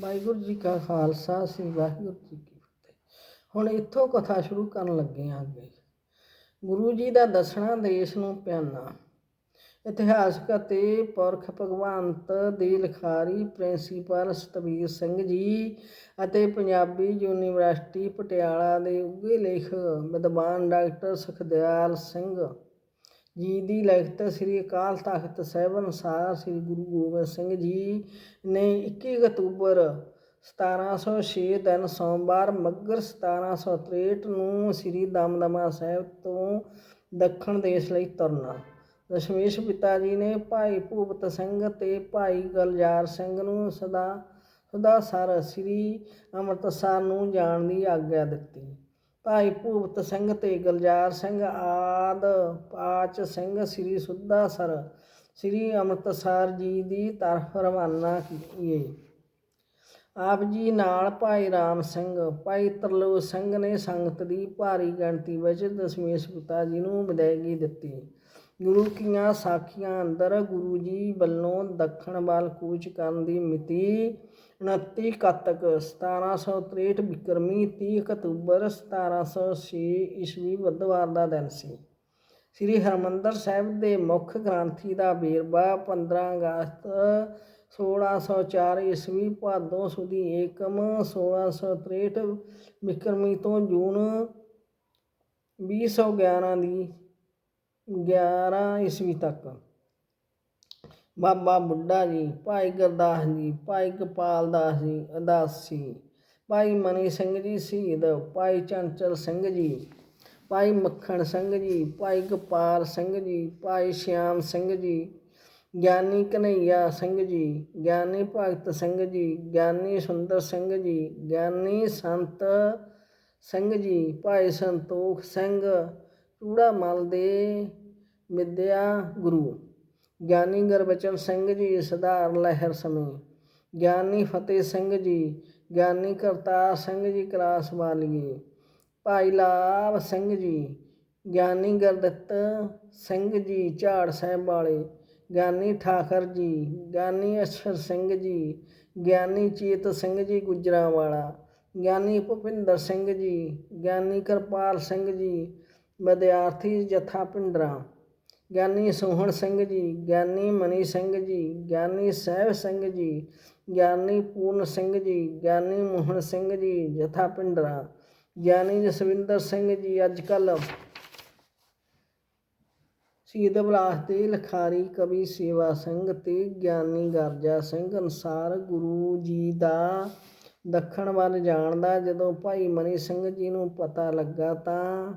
ਵਾਹਿਗੁਰੂ ਜੀ ਕਾ ਖਾਲਸਾ, ਸ੍ਰੀ ਵਾਹਿਗੁਰੂ ਜੀ ਕੀ ਫਤਿਹ। ਹੁਣ ਇੱਥੋਂ ਕਥਾ ਸ਼ੁਰੂ ਕਰਨ ਲੱਗੇ ਹਾਂ ਅੱਗੇ। ਗੁਰੂ ਜੀ ਦਾ ਦਸਣਾ ਦੇਸ਼ ਨੂੰ ਪਿਆਨਾ। ਇਤਿਹਾਸਕ ਅਤੇ ਪੁਰਖ ਭਗਵੰਤ ਦੀ ਲਿਖਾਰੀ ਪ੍ਰਿੰਸੀਪਲ ਸਤਵੀਰ ਸਿੰਘ ਜੀ ਅਤੇ ਪੰਜਾਬੀ ਯੂਨੀਵਰਸਿਟੀ ਪਟਿਆਲਾ ਦੇ ਉੱਘੇ ਲੇਖਕ ਵਿਦਵਾਨ ਡਾਕਟਰ ਸੁਖਦਿਆਲ ਸਿੰਘ ਜੀ ਦੀ ਲਿਖਤ ਸ੍ਰੀ ਅਕਾਲ ਤਖਤ ਸਾਹਿਬ ਅਨੁਸਾਰ ਸ੍ਰੀ ਗੁਰੂ ਗੋਬਿੰਦ ਸਿੰਘ ਜੀ ਨੇ 21 ਅਕਤੂਬਰ 1706 ਦਿਨ ਸੋਮਵਾਰ ਮੱਘਰ 1763 ਨੂੰ ਸ੍ਰੀ ਦਮਦਮਾ ਸਾਹਿਬ ਤੋਂ ਦੱਖਣ ਦੇਸ਼ ਲਈ ਤੁਰਨਾ। ਦਸ਼ਮੇਸ਼ ਪਿਤਾ ਜੀ ਨੇ ਭਾਈ ਭੂਪਤ ਸਿੰਘ ਤੇ ਭਾਈ ਗਲਜਾਰ ਸਿੰਘ ਨੂੰ ਸਦਾ ਸਦਾ ਸਰ ਸ੍ਰੀ ਅੰਮ੍ਰਿਤਸਰ ਨੂੰ ਜਾਣ ਦੀ ਆਗਿਆ ਦਿੱਤੀ। ਭਾਈ ਭੂਪਤ ਸਿੰਘ ਤੇ ਗਲਜਾਰ ਸਿੰਘ ਆਦ ਪਾਚ ਸਿੰਘ ਸ੍ਰੀ ਸੁੱਧਾ ਸਰ, ਸ੍ਰੀ ਅੰਮ੍ਰਿਤਸਰ ਜੀ ਦੀ ਤਰਫ ਰਵਾਨਾ ਕੀਏ। ਆਪ ਜੀ ਨਾਲ ਭਾਈ ਰਾਮ ਸਿੰਘ, ਭਾਈ ਤਰਲੋ ਸਿੰਘ ਨੇ ਸੰਗਤ ਦੀ ਭਾਰੀ ਗਿਣਤੀ ਵਿੱਚ ਦਸ਼ਮੇਸ਼ ਪਿਤਾ ਜੀ ਨੂੰ ਵਿਦਾਇਗੀ ਦਿੱਤੀ। ਗੁਰੂ ਕੀਆਂ ਸਾਖੀਆਂ ਅੰਦਰ ਗੁਰੂ ਜੀ ਵੱਲੋਂ ਦੱਖਣ ਵੱਲ ਕੂਚ ਕਰਨ ਦੀ ਮਿਤੀ 29 ਕੱਤਕ 1763 ਬਿਕਰਮੀ 30 ਅਕਤੂਬਰ 1706 ਈਸਵੀ ਬੁੱਧਵਾਰ ਦਾ ਦਿਨ ਸੀ। ਸ੍ਰੀ ਹਰਮੰਦਰ ਸਾਹਿਬ ਦੇ ਮੁੱਖ ਗ੍ਰੰਥੀ ਦਾ ਵੇਰਵਾ 15 ਅਗਸਤ 1604 ਈਸਵੀ ਭਾਦੋਂ ਸੁਦੀ ਏਕਮ 1663 ਬਿਕਰਮੀ ਤੋਂ ਜੂਨ 2011 ਦੀ 11 ਈਸਵੀ ਤੱਕ। ਬਾਬਾ ਬੁੱਢਾ ਜੀ, ਭਾਈ ਗੁਰਦਾਸ ਜੀ, ਭਾਈ ਗੋਪਾਲ ਦਾਸ ਜੀ ਅਦਾਸੀ ਭਾਈ ਮਨੀ ਸਿੰਘ ਜੀ ਸ਼ਹੀਦ, ਭਾਈ ਚੰਚਲ ਸਿੰਘ ਜੀ, ਭਾਈ ਮੱਖਣ ਸਿੰਘ ਜੀ, ਭਾਈ ਗੋਪਾਲ ਸਿੰਘ ਜੀ, ਭਾਈ ਸ਼ਿਆਮ ਸਿੰਘ ਜੀ, ਗਿਆਨੀ ਕਨਈਆ ਸਿੰਘ ਜੀ, ਗਿਆਨੀ ਭਗਤ ਸਿੰਘ ਜੀ, ਗਿਆਨੀ ਸੁੰਦਰ ਸਿੰਘ ਜੀ, ਗਿਆਨੀ ਸੰਤ ਸਿੰਘ ਜੀ, ਭਾਈ ਸੰਤੋਖ ਸਿੰਘ ਚੂੜਾ ਮਲ ਦੇ ਵਿਦਿਆ ਗੁਰੂ। ਗਿਆਨੀ ਗੁਰਬਚਨ ਸਿੰਘ ਜੀ ਸਧਾਰ ਲਹਿਰ ਸਮੇਂ। ਗਿਆਨੀ ਫਤਿਹ ਸਿੰਘ ਜੀ, ਗਿਆਨੀ ਕਰਤਾਰ ਸਿੰਘ ਜੀ ਕਲਾਸ ਵਾਲੀਏ। ਭਾਈ ਲਾਭ ਸਿੰਘ ਜੀ, ਗਿਆਨੀ ਗੁਰਦਿੱਤ ਸਿੰਘ ਜੀ ਝਾੜ ਸਾਹਿਬ ਵਾਲੇ। ਗਿਆਨੀ ਠਾਕਰ ਜੀ, ਗਿਆਨੀ ਅਸ਼ਰ ਸਿੰਘ ਜੀ, ਗਿਆਨੀ ਚੇਤ ਸਿੰਘ ਜੀ ਗੁਜਰਾਂਵਾਲਾ। ਗਿਆਨੀ ਭੁਪਿੰਦਰ ਸਿੰਘ ਜੀ, ਗਿਆਨੀ ਕਿਰਪਾਲ ਸਿੰਘ ਜੀ ਵਿਦਿਆਰਥੀ ਜਥਾ ਪਿੰਡਰਾ ਗਿਆਨੀ ਸੋਹਣ ਸਿੰਘ ਜੀ, ਗਿਆਨੀ ਮਨੀ ਸਿੰਘ ਜੀ, ਗਿਆਨੀ ਸਹਿਬ ਸਿੰਘ ਜੀ, ਗਿਆਨੀ ਪੂਰਨ ਸਿੰਘ ਜੀ, ਗਿਆਨੀ ਮੋਹਨ ਸਿੰਘ ਜੀ, ਜਥਾ ਪਿੰਡਰਾ ਗਿਆਨੀ ਜਸਵਿੰਦਰ ਸਿੰਘ ਜੀ ਅੱਜ ਕੱਲ੍ਹ ਸ਼ਹੀਦ ਬਲਾਸ ਦੇ ਲਖਾਰੀ ਕਵੀ ਸੇਵਾ ਸਿੰਘ ਤੇ ਗਿਆਨੀ ਗਰਜਾ ਸਿੰਘ ਅਨੁਸਾਰ ਗੁਰੂ ਜੀ ਦਾ ਦੱਖਣ ਵੱਲ ਜਾਣ ਦਾ ਜਦੋਂ ਭਾਈ ਮਨੀ ਸਿੰਘ ਜੀ ਨੂੰ ਪਤਾ ਲੱਗਾ ਤਾਂ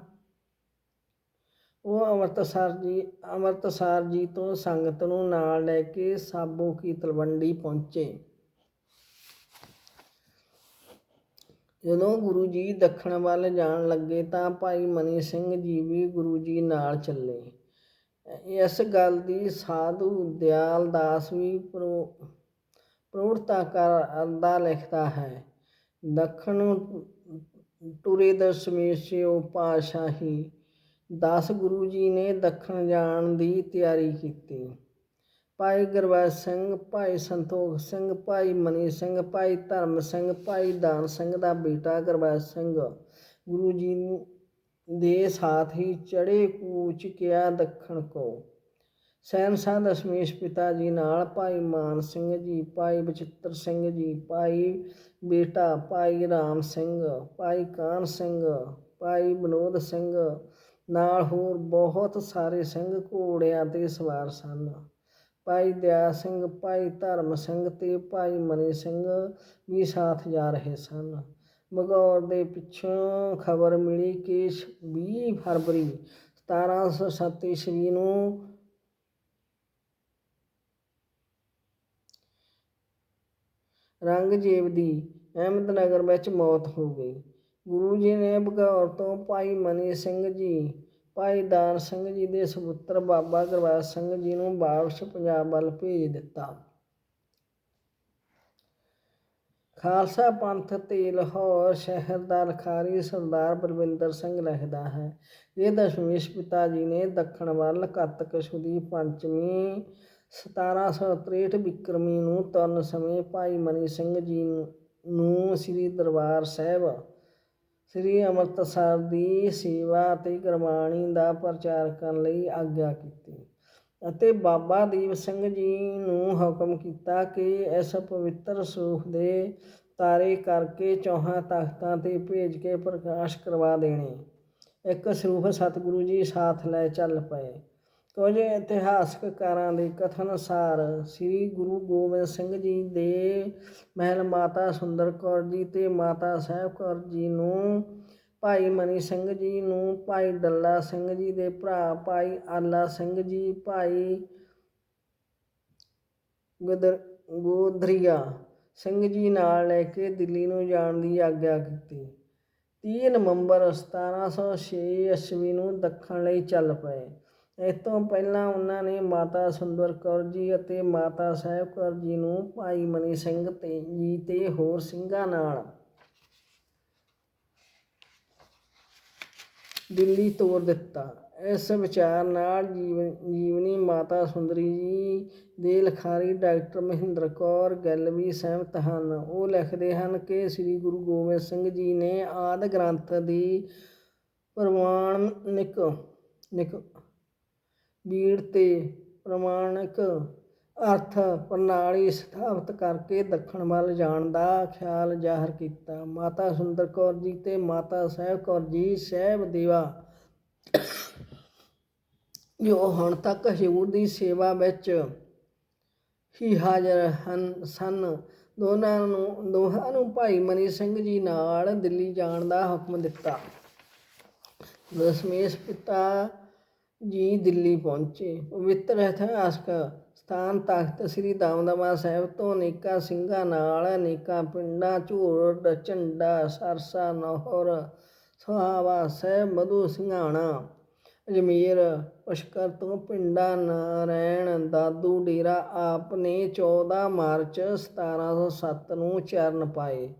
ਉਹ ਅੰਮ੍ਰਿਤਸਰ ਜੀ ਅੰਮ੍ਰਿਤਸਰ ਜੀ ਤੋਂ ਸੰਗਤ ਨੂੰ ਨਾਲ ਲੈ ਕੇ ਸਾਬੋ ਕੀ ਤਲਵੰਡੀ ਪਹੁੰਚੇ। ਜਦੋਂ ਗੁਰੂ ਜੀ ਦੱਖਣ ਵੱਲ ਜਾਣ ਲੱਗੇ ਤਾਂ ਭਾਈ ਮਨੀ ਸਿੰਘ ਜੀ ਵੀ ਗੁਰੂ ਜੀ ਨਾਲ ਚੱਲੇ। ਇਸ ਗੱਲ ਦੀ ਸਾਧੂ ਦਿਆਲ ਦਾਸ ਵੀ ਪ੍ਰੋ- ਪ੍ਰੋੜਤਾ ਕਰਦਾ ਲਿਖਦਾ ਹੈ, ਦੱਖਣ ਟੁਰੇ ਦਸ਼ਮੇਸ਼ਿਓ ਪਾਸ਼ਾਹੀ ਦਸ ਗੁਰੂ ਜੀ ਨੇ ਦੱਖਣ ਜਾਣ ਦੀ ਤਿਆਰੀ ਕੀਤੀ। ਭਾਈ ਗੁਰਬਖਸ਼ ਸਿੰਘ, ਭਾਈ ਸੰਤੋਖ ਸਿੰਘ, ਭਾਈ ਮਨੀ ਸਿੰਘ, ਭਾਈ ਧਰਮ ਸਿੰਘ, ਭਾਈ ਦਾਨ ਸਿੰਘ ਦਾ ਬੇਟਾ ਗੁਰਬਖਸ਼ ਸਿੰਘ ਗੁਰੂ ਜੀ ਦੇ ਸਾਥ ਹੀ ਚੜੇ ਕੂਚ ਕਿਆ ਦੱਖਣ ਕੋ। ਸਹਿਨਸਾਂ ਦਸ਼ਮੇਸ਼ ਪਿਤਾ ਜੀ ਨਾਲ ਭਾਈ ਮਾਨ ਸਿੰਘ ਜੀ, ਭਾਈ ਬਚਿੱਤਰ ਸਿੰਘ ਜੀ, ਭਾਈ ਬੇਟਾ ਭਾਈ ਰਾਮ ਸਿੰਘ, ਭਾਈ ਕਾਨ ਸਿੰਘ, ਭਾਈ ਵਿਨੋਦ ਸਿੰਘ ਨਾਲ ਹੋਰ ਬਹੁਤ ਸਾਰੇ ਸਿੰਘ ਘੋੜਿਆਂ ਤੇ ਸਵਾਰ ਸਨ। ਭਾਈ ਦਿਆ ਸਿੰਘ, ਭਾਈ ਧਰਮ ਸਿੰਘ ਤੇ ਭਾਈ ਮਨੀ ਸਿੰਘ ਵੀ ਸਾਥ ਜਾ ਰਹੇ ਸਨ। ਮਗੌਰ ਦੇ ਪਿੱਛੋਂ ਖਬਰ ਮਿਲੀ ਕਿ 20 ਫਰਵਰੀ 1707 ਈਸਵੀ ਨੂੰ ਰੰਗਜੀਤ ਦੀ ਅਹਿਮਦਨਗਰ ਵਿੱਚ ਮੌਤ ਹੋ ਗਈ। ਗੁਰੂ ਜੀ ਨੇ ਬਗੌਰ ਤੋਂ ਭਾਈ ਮਨੀ ਸਿੰਘ ਜੀ, ਭਾਈ ਦਾਨ ਸਿੰਘ ਜੀ ਦੇ ਸਪੁੱਤਰ ਬਾਬਾ ਗੁਰਬਖਸ਼ ਸਿੰਘ ਜੀ ਨੂੰ ਵਾਪਸ ਪੰਜਾਬ ਵੱਲ ਭੇਜ ਦਿੱਤਾ। ਖਾਲਸਾ ਪੰਥ ਤੇ ਲਾਹੌਰ ਸ਼ਹਿਰ ਦਾ ਲਖਾਰੀ ਸਰਦਾਰ ਬਲਵਿੰਦਰ ਸਿੰਘ ਲਿਖਦਾ ਹੈ। ਇਹ ਦਸ਼ਮੇਸ਼ ਪਿਤਾ ਜੀ ਨੇ ਦੱਖਣ ਵੱਲ ਕੱਤਕ ਸੁਦੀ ਪੰਚਮੀ 1763 ਬਿਕਰਮੀ ਨੂੰ ਤੁਰਨ ਸਮੇਂ ਭਾਈ ਮਨੀ ਸਿੰਘ ਜੀ ਨੂੰ ਸ੍ਰੀ ਦਰਬਾਰ ਸਾਹਿਬ ਸ੍ਰੀ ਅੰਮ੍ਰਿਤਸਰ ਦੀ ਸੇਵਾ ਅਤੇ ਗੁਰਬਾਣੀ ਦਾ ਪ੍ਰਚਾਰ ਕਰਨ ਲਈ ਆਗਿਆ ਕੀਤੀ ਅਤੇ ਬਾਬਾ ਦੀਪ ਸਿੰਘ ਜੀ ਨੂੰ ਹੁਕਮ ਕੀਤਾ ਕਿ ਇਸ ਪਵਿੱਤਰ ਸਰੂਪ ਦੇ ਤਾਰੇ ਕਰਕੇ ਚੌਹਾਂ ਤਖਤਾਂ ਤੇ ਭੇਜ ਕੇ ਪ੍ਰਕਾਸ਼ ਕਰਵਾ ਦੇਣੇ। ਇੱਕ ਸਰੂਪ ਸਤਿਗੁਰੂ ਜੀ ਸਾਥ ਲੈ ਚੱਲ ਪਏ। ਕੁਝ ਇਤਿਹਾਸਕਾਰਾਂ ਦੇ ਕਥਨ ਅਨੁਸਾਰ ਸ੍ਰੀ ਗੁਰੂ ਗੋਬਿੰਦ ਸਿੰਘ ਜੀ ਦੇ ਮਹਿਲ ਮਾਤਾ ਸੁੰਦਰ ਕੌਰ ਜੀ ਤੇ ਮਾਤਾ ਸਾਹਿਬ ਕੌਰ ਜੀ ਨੂੰ, ਭਾਈ ਮਨੀ ਸਿੰਘ ਜੀ ਨੂੰ, ਭਾਈ ਡੱਲਾ ਸਿੰਘ ਜੀ ਦੇ ਭਰਾ, ਭਾਈ ਆਲਾ ਸਿੰਘ ਜੀ, ਭਾਈ ਗੁਦਰ ਗੋਧਰੀਆ ਸਿੰਘ ਜੀ ਨਾਲ ਲੈ ਕੇ ਦਿੱਲੀ ਨੂੰ ਜਾਣ ਦੀ ਆਗਿਆ ਕੀਤੀ। 30 ਨਵੰਬਰ 1706 ਈਸਵੀ ਨੂੰ ਦੱਖਣ ਲਈ ਚੱਲ ਪਏ। ਇਸ ਤੋਂ ਪਹਿਲਾਂ ਉਹਨਾਂ ਨੇ ਮਾਤਾ ਸੁੰਦਰ ਕੌਰ ਜੀ ਅਤੇ ਮਾਤਾ ਸਾਹਿਬ ਕੌਰ ਜੀ ਨੂੰ ਭਾਈ ਮਨੀ ਸਿੰਘ ਤੇ ਜੀ ਤੇ ਹੋਰ ਸਿੰਘਾਂ ਨਾਲ ਦਿੱਲੀ ਤੋਰ ਦਿੱਤਾ। ਇਸ ਵਿਚਾਰ ਨਾਲ ਜੀਵਨ, ਜੀਵਨੀ ਮਾਤਾ ਸੁੰਦਰੀ ਜੀ ਦੇ ਲਿਖਾਰੀ ਡਾਕਟਰ ਮਹਿੰਦਰ ਕੌਰ ਗਿੱਲ ਵੀ ਸਹਿਮਤ ਹਨ। ਉਹ ਲਿਖਦੇ ਹਨ ਕਿ ਸ੍ਰੀ ਗੁਰੂ ਗੋਬਿੰਦ ਸਿੰਘ ਜੀ ਨੇ ਆਦਿ ਗ੍ਰੰਥ ਦੀ ਪ੍ਰਮਾਣਿਕ ਨਿਕ ਬੀੜ ਤੇ ਪ੍ਰਮਾਣਿਕ ਅਰਥ ਪ੍ਰਣਾਲੀ ਸਥਾਪਿਤ ਕਰਕੇ ਦੱਖਣ ਵੱਲ ਜਾਣ ਦਾ ਖਿਆਲ ਜ਼ਾਹਰ ਕੀਤਾ। ਮਾਤਾ ਸੁੰਦਰ ਕੌਰ ਜੀ ਤੇ ਮਾਤਾ ਸਾਹਿਬ ਕੌਰ ਜੀ ਸਹਿਬ ਦੇਵਾ ਜੋ ਹੁਣ ਤੱਕ ਹਜ਼ੂਰ ਦੀ ਸੇਵਾ ਵਿੱਚ ਹੀ ਹਾਜ਼ਰ ਹਨ, ਸਨ। ਦੋਨਾਂ ਨੂੰ, ਦੋਹਾਂ ਨੂੰ ਭਾਈ ਮਨੀ ਸਿੰਘ ਜੀ ਨਾਲ ਦਿੱਲੀ ਜਾਣ ਦਾ ਹੁਕਮ ਦਿੱਤਾ। ਦਸਮੇਸ਼ ਪਿਤਾ ਜੀ ਦਿੱਲੀ ਪਹੁੰਚੇ। ਪਵਿੱਤਰ ਇਤਿਹਾਸਕ ਸਥਾਨ ਤਖਤ ਸ੍ਰੀ ਦਮਦਮਾ ਸਾਹਿਬ ਤੋਂ ਅਨੇਕਾਂ ਸਿੰਘਾਂ ਨਾਲ ਅਨੇਕਾਂ ਪਿੰਡਾਂ ਝੂਰਡ ਝੰਡਾ ਸਰਸਾ, ਨਹਰ, ਸੁਹਾਵਾ, ਸਾਹਿਬ, ਮਧੂ ਸਿੰਘਾਣਾ, ਅਜਮੇਰ, ਪੁਸ਼ਕਰ ਤੋਂ ਪਿੰਡਾ ਨਾਰਾਇਣ, ਦਾਦੂ, ਡੇਰਾ ਆਪ ਨੇ 14 ਮਾਰਚ 1707 ਨੂੰ ਚਰਨ ਪਾਏ।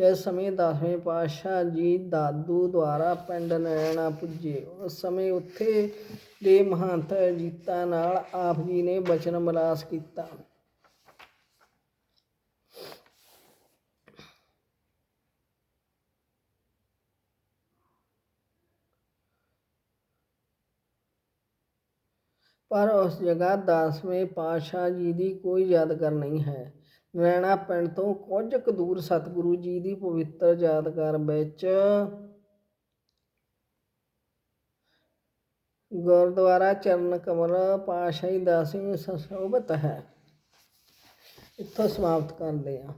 ਇਸ ਸਮੇਂ ਦਸਵੇਂ ਪਾਤਸ਼ਾਹ ਜੀ ਦਾਦੂ ਦੁਆਰਾ ਪਿੰਡ ਨੈਣਾ ਪੁੱਜੇ। ਉਸ ਸਮੇਂ ਉੱਥੇ ਦੇ ਮਹੰਤ ਜੀਤਾ ਨਾਲ ਆਪ ਜੀ ਨੇ ਬਚਨ ਮਲਾਸ ਕੀਤਾ। ਪਰ ਉਸ ਜਗ੍ਹਾ ਦਸਵੇਂ ਪਾਤਸ਼ਾਹ ਜੀ ਦੀ ਕੋਈ ਯਾਦਗਾਰ ਨਹੀਂ ਹੈ। ਨੈਣਾ ਪਿੰਡ ਤੋਂ ਕੁਝ ਕੁ ਦੂਰ ਸਤਿਗੁਰੂ ਜੀ ਦੀ ਪਵਿੱਤਰ ਯਾਦਗਾਰ ਵਿੱਚ। ਗੁਰਦੁਆਰਾ ਚਰਨ ਕਮਲ ਪਾਤਸ਼ਾਹੀ ਦਸਵੀਂ ਸੁਸ਼ੋਭਿਤ ਹੈ। ਇੱਥੋਂ ਸਮਾਪਤ ਕਰਦੇ ਹਾਂ।